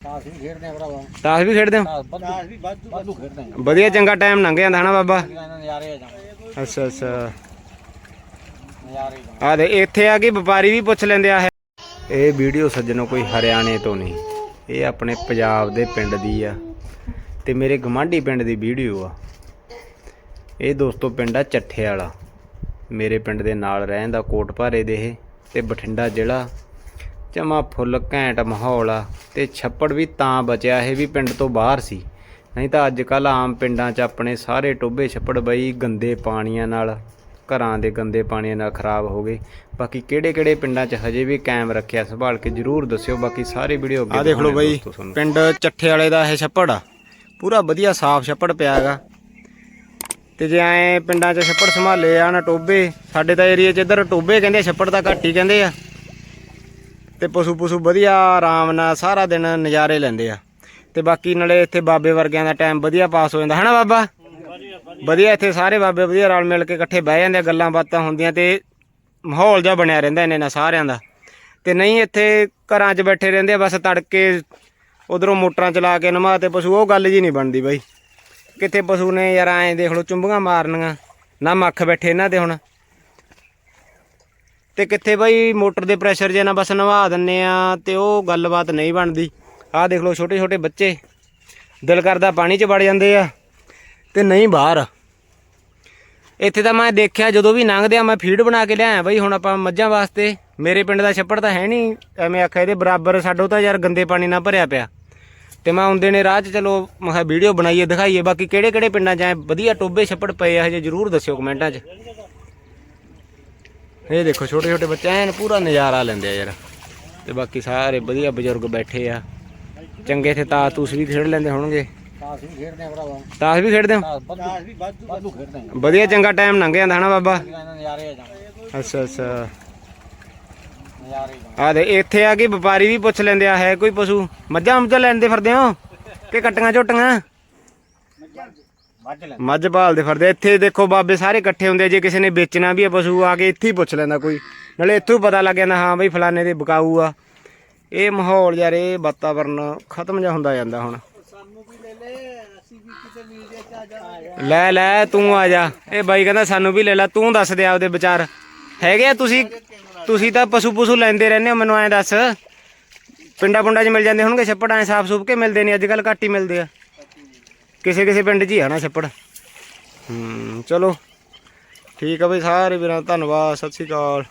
ਤਾਸ਼ ਵੀ ਖੇਡਦੇ ਆ ਭਰਾਵਾ। ਤਾਸ਼ ਵੀ ਖੇਡਦੇ ਹੋ? ਤਾਸ਼ ਵੀ ਵਾਧੂ। ਵਾਧੂ ਖੇਡਦੇ ਆ। ਵਧੀਆ ਚੰਗਾ ਟਾਈਮ ਲੰਘ ਜਾਂਦਾ ਹਨਾ ਬਾਬਾ। ਨਜ਼ਾਰੇ ਆ ਅੱਛਾ ਅੱਛਾ। ਆ ਦੇ ਇੱਥੇ ਆ ਕੇ ਵਪਾਰੀ ਵੀ ਪੁੱਛ ਲੈਂਦੇ ਆ ਇਹ। ਵੀਡੀਓ ਸੱਜਣੋ ਕੋਈ ਹਰਿਆਣੇ ਤੋਂ ਨਹੀਂ। ਇਹ ਆਪਣੇ ਪੰਜਾਬ ਦੇ ਪਿੰਡ ਦੀ ਆ। ਤੇ ਮੇਰੇ ਗਵਾਂਢੀ ਪਿੰਡ ਦੀ ਵੀਡੀਓ ਆ। ਇਹ ਦੋਸਤੋ ਪਿੰਡ ਆ ਚੱਠੇ ਵਾਲਾ। ਮੇਰੇ ਪਿੰਡ ਦੇ ਨਾਲ ਰਹਿੰਦਾ ਕੋਟ ਭਾਰੇ ਦੇ ਇਹ ਤੇ ਬਠਿੰਡਾ ਜ਼ਿਲ੍ਹਾ। ਜਮਾ ਫੁੱਲ ਘੈਂਟ ਮਾਹੌਲ ਆ। ਤੇ ਛੱਪੜ ਵੀ ਤਾਂ ਬਚਿਆ ਇਹ ਵੀ ਪਿੰਡ ਤੋਂ ਬਾਹਰ ਸੀ। ਨਹੀਂ ਤਾਂ ਅੱਜ ਕੱਲ ਆਮ ਪਿੰਡਾਂ 'ਚ ਆਪਣੇ ਸਾਰੇ ਟੋਬੇ ਛੱਪੜ ਬਈ ਗੰਦੇ ਪਾਣੀਆਂ ਨਾਲ ਘਰਾਂ ਦੇ ਗੰਦੇ ਪਾਣੀਆਂ ਨਾਲ ਖਰਾਬ ਹੋ ਗਏ। ਬਾਕੀ ਕਿਹੜੇ ਕਿਹੜੇ ਪਿੰਡਾਂ 'ਚ ਹਜੇ ਵੀ ਕਾਇਮ ਰੱਖਿਆ ਸੰਭਾਲ ਕੇ ਜਰੂਰ ਦੱਸਿਓ। ਬਾਕੀ ਸਾਰੇ ਵੀਡੀਓ ਅੱਗੇ ਆ ਦੇਖ ਲਓ ਬਈ ਪਿੰਡ ਚੱਠੇ ਵਾਲੇ ਦਾ ਇਹ ਛੱਪੜ ਆ। ਪੂਰਾ ਵਧੀਆ ਸਾਫ਼ ਛੱਪੜ ਪਿਆ ਹੈਗਾ। ਤੇ ਜੇ ਐ ਪਿੰਡਾਂ 'ਚ ਛੱਪੜ ਸੰਭਾਲੇ ਆ ਨਾ ਟੋਬੇ ਸਾਡੇ ਤਾਂ ਏਰੀਆ 'ਚ ਇੱਧਰ ਟੋਬੇ ਕਹਿੰਦੇ ਛੱਪੜ ਤਾਂ ਘੱਟ ਹੀ ਕਹਿੰਦੇ ਆ। ਤੇ ਪਸ਼ੂ ਪਸ਼ੂ ਵਧੀਆ ਆਰਾਮ ਨਾਲ ਸਾਰਾ ਦਿਨ ਨਜ਼ਾਰੇ ਲੈਂਦੇ ਆ। ਤੇ ਬਾਕੀ ਨਾਲੇ ਇੱਥੇ ਬਾਬੇ ਵਰਗਿਆਂ ਦਾ ਟਾਈਮ ਵਧੀਆ ਪਾਸ ਹੋ ਜਾਂਦਾ, ਹੈ ਨਾ ਬਾਬਾ? ਵਧੀਆ ਇੱਥੇ ਸਾਰੇ ਬਾਬੇ ਵਧੀਆ ਰਲ ਮਿਲ ਕੇ ਇਕੱਠੇ ਬਹਿ ਜਾਂਦੇ ਆ, ਗੱਲਾਂ ਬਾਤਾਂ ਹੁੰਦੀਆਂ ਤੇ ਮਾਹੌਲ ਜਿਹਾ ਬਣਿਆ ਰਹਿੰਦਾ ਇਹਨਾਂ ਨਾਲ ਸਾਰਿਆਂ ਦਾ। ਤੇ ਨਹੀਂ ਇੱਥੇ ਘਰਾਂ 'ਚ ਬੈਠੇ ਰਹਿੰਦੇ ਆ, ਬਸ ਤੜਕੇ ਉਧਰੋਂ ਮੋਟਰਾਂ ਚਲਾ ਕੇ ਨਮਾ ਤੇ ਪਸ਼ੂ, ਉਹ ਗੱਲ ਜੀ ਨਹੀਂ ਬਣਦੀ ਬਾਈ। ਕਿੱਥੇ ਪਸ਼ੂ ਨੇ ਯਾਰ ਐਂ ਦੇਖ ਲਓ ਚੁੰਬੀਆਂ ਮਾਰਨੀਆਂ, ਨਾ ਮੱਖ ਬੈਠੇ ਇਹਨਾਂ ਦੇ ਹੁਣ। ਤੇ ਕਿੱਥੇ ਬਾਈ ਮੋਟਰ ਦੇ ਪ੍ਰੈਸ਼ਰ ਜੇ ਨਾ ਬਸ ਨਵਾ ਦਿੰਨੇ ਆ ਤੇ ਉਹ ਗੱਲਬਾਤ ਨਹੀਂ ਬਣਦੀ। ਆਹ ਦੇਖ ਲਓ ਛੋਟੇ ਛੋਟੇ ਬੱਚੇ, ਦਿਲ ਕਰਦਾ ਪਾਣੀ 'ਚ ਵੜ ਜਾਂਦੇ ਆ ਤੇ ਨਹੀਂ ਬਾਹਰ। ਇੱਥੇ ਤਾਂ ਮੈਂ ਦੇਖਿਆ ਜਦੋਂ ਵੀ ਲੰਘਦੇ ਆ ਮੈਂ ਫੀਡ ਬਣਾ ਕੇ ਲਿਆਇਆ ਬਾਈ, ਹੁਣ ਆਪਾਂ ਮੱਝਾਂ ਵਾਸਤੇ। ਮੇਰੇ ਪਿੰਡ ਦਾ ਛੱਪੜ ਤਾਂ ਹੈ ਨਹੀਂ, ਐਵੇਂ ਆਖਿਆ ਇਹਦੇ ਬਰਾਬਰ ਸਾਡੋ ਤਾਂ ਯਾਰ ਗੰਦੇ ਪਾਣੀ ਨਾਲ ਭਰਿਆ ਪਿਆ। ਤੇ ਮੈਂ ਆਉਂਦੇ ਨੇ ਰਾਹ 'ਚ, ਚਲੋ ਮੈਂ ਕਿਹਾ ਵੀਡੀਓ ਬਣਾਈਏ, ਦਿਖਾਈਏ, ਬਾਕੀ ਕਿਹੜੇ ਕਿਹੜੇ ਪਿੰਡਾਂ 'ਚ ਐ ਵਧੀਆ ਟੋਬੇ ਛੱਪੜ ਪਏ ਆ ਹਜੇ ਜਰੂਰ ਦੱਸਿਓ ਕਮੈਂਟਾਂ 'ਚ। ਇਹ ਦੇਖੋ ਛੋਟੇ ਛੋਟੇ ਬੱਚੇ ਐਨ ਪੂਰਾ ਨਜ਼ਾਰਾ ਲੈਂਦੇ ਆ ਯਾਰ। ਤੇ ਬਾਕੀ ਸਾਰੇ ਵਧੀਆ ਬਜ਼ੁਰਗ ਬੈਠੇ ਆ। ਚੰਗੇ ਤੇ ਤਾਂ ਤੁਸੀਂ ਵੀ ਖੇਡ ਲੈਂਦੇ ਹੋਣਗੇ। ਤਾਸ਼ ਵੀ ਖੇਡਦੇ ਆ ਭਰਾਵਾ। ਤਾਸ਼ ਵੀ ਖੇਡਦੇ ਹੋ? ਤਾਸ਼ ਵੀ ਵਾਧੂ ਵਾਧੂ ਖੇਡਦੇ ਆ। ਵਧੀਆ ਚੰਗਾ ਟਾਈਮ ਲੰਘ ਜਾਂਦਾ ਹਨਾ ਬਾਬਾ? ਨਜ਼ਾਰੇ ਆ ਅੱਛਾ ਅੱਛਾ। ਆ ਦੇ ਇੱਥੇ ਆ ਕੇ ਵਪਾਰੀ ਵੀ ਪੁੱਛ ਲੈਂਦੇ ਆ ਹੈ ਕੋਈ ਪਸ਼ੂ? ਮੱਝਾਂ ਮੁੱਝਾਂ ਲੈਂਦੇ ਫਿਰਦੇ ਹੋ? ਕਿ ਕਟੀਆਂ ਝੋਟੀਆਂ ਮੱਝ ਭਾਲਦੇ ਫਿਰਦੇ ਆ। ਇੱਥੇ ਦੇਖੋ ਬਾਬੇ ਸਾਰੇ ਇਕੱਠੇ ਹੁੰਦੇ। ਜੇ ਕਿਸੇ ਨੇ ਵੇਚਣਾ ਵੀ ਆ ਪਸ਼ੂ ਆ ਕੇ ਇੱਥੇ ਹੀ ਪੁੱਛ ਲੈਂਦਾ ਕੋਈ। ਨਾਲੇ ਇੱਥੋਂ ਹੀ ਪਤਾ ਲੱਗ ਜਾਂਦਾ ਹਾਂ ਬਈ ਫਲਾਣੇ ਦੇ ਬਕਾਊ ਆ। ਇਹ ਮਾਹੌਲ ਯਾਰ ਇਹ ਵਾਤਾਵਰਨ ਖਤਮ ਜਿਹਾ ਹੁੰਦਾ ਜਾਂਦਾ ਹੁਣ। ਸਾਨੂੰ ਵੀ ਲੈ ਲੈ ਅਸੀਂ ਵੀ ਕਿਤੇ ਮੀਡੀਆ 'ਚ ਆ ਜਾ ਲੈ ਲੈ ਤੂੰ ਆ ਜਾ। ਇਹ ਬਾਈ ਕਹਿੰਦਾ ਸਾਨੂੰ ਵੀ ਲੈ ਲੈ ਤੂੰ ਦੱਸ ਦੇ ਆਪਦੇ ਵਿਚਾਰ। ਹੈਗੇ ਆ ਤੁਸੀਂ ਤੁਸੀਂ ਤਾਂ ਪਸ਼ੂ ਪਸ਼ੂ ਲੈਂਦੇ ਰਹਿੰਦੇ ਹੋ ਮੈਨੂੰ ਐਂ ਦੱਸ। ਪਿੰਡਾਂ ਪੁੰਡਾਂ 'ਚ ਮਿਲ ਜਾਂਦੇ ਹੋਣਗੇ ਛੱਪੜ ਐ ਸਾਫ਼ ਸੂਫ ਕੇ ਮਿਲਦੇ ਨਹੀਂ ਅੱਜ ਕੱਲ ਘੱਟ ਹੀ ਮਿਲਦੇ ਆ। ਕਿਸੇ ਕਿਸੇ ਪਿੰਡ 'ਚ ਹੀ ਆ ਨਾ ਛੱਪੜ। ਹੂੰ, ਚਲੋ। ਠੀਕ ਆ ਬਈ, ਸਾਰੇ ਵੀਰਾਂ ਦਾ ਧੰਨਵਾਦ, ਸਤਿ ਸ਼੍ਰੀ ਅਕਾਲ।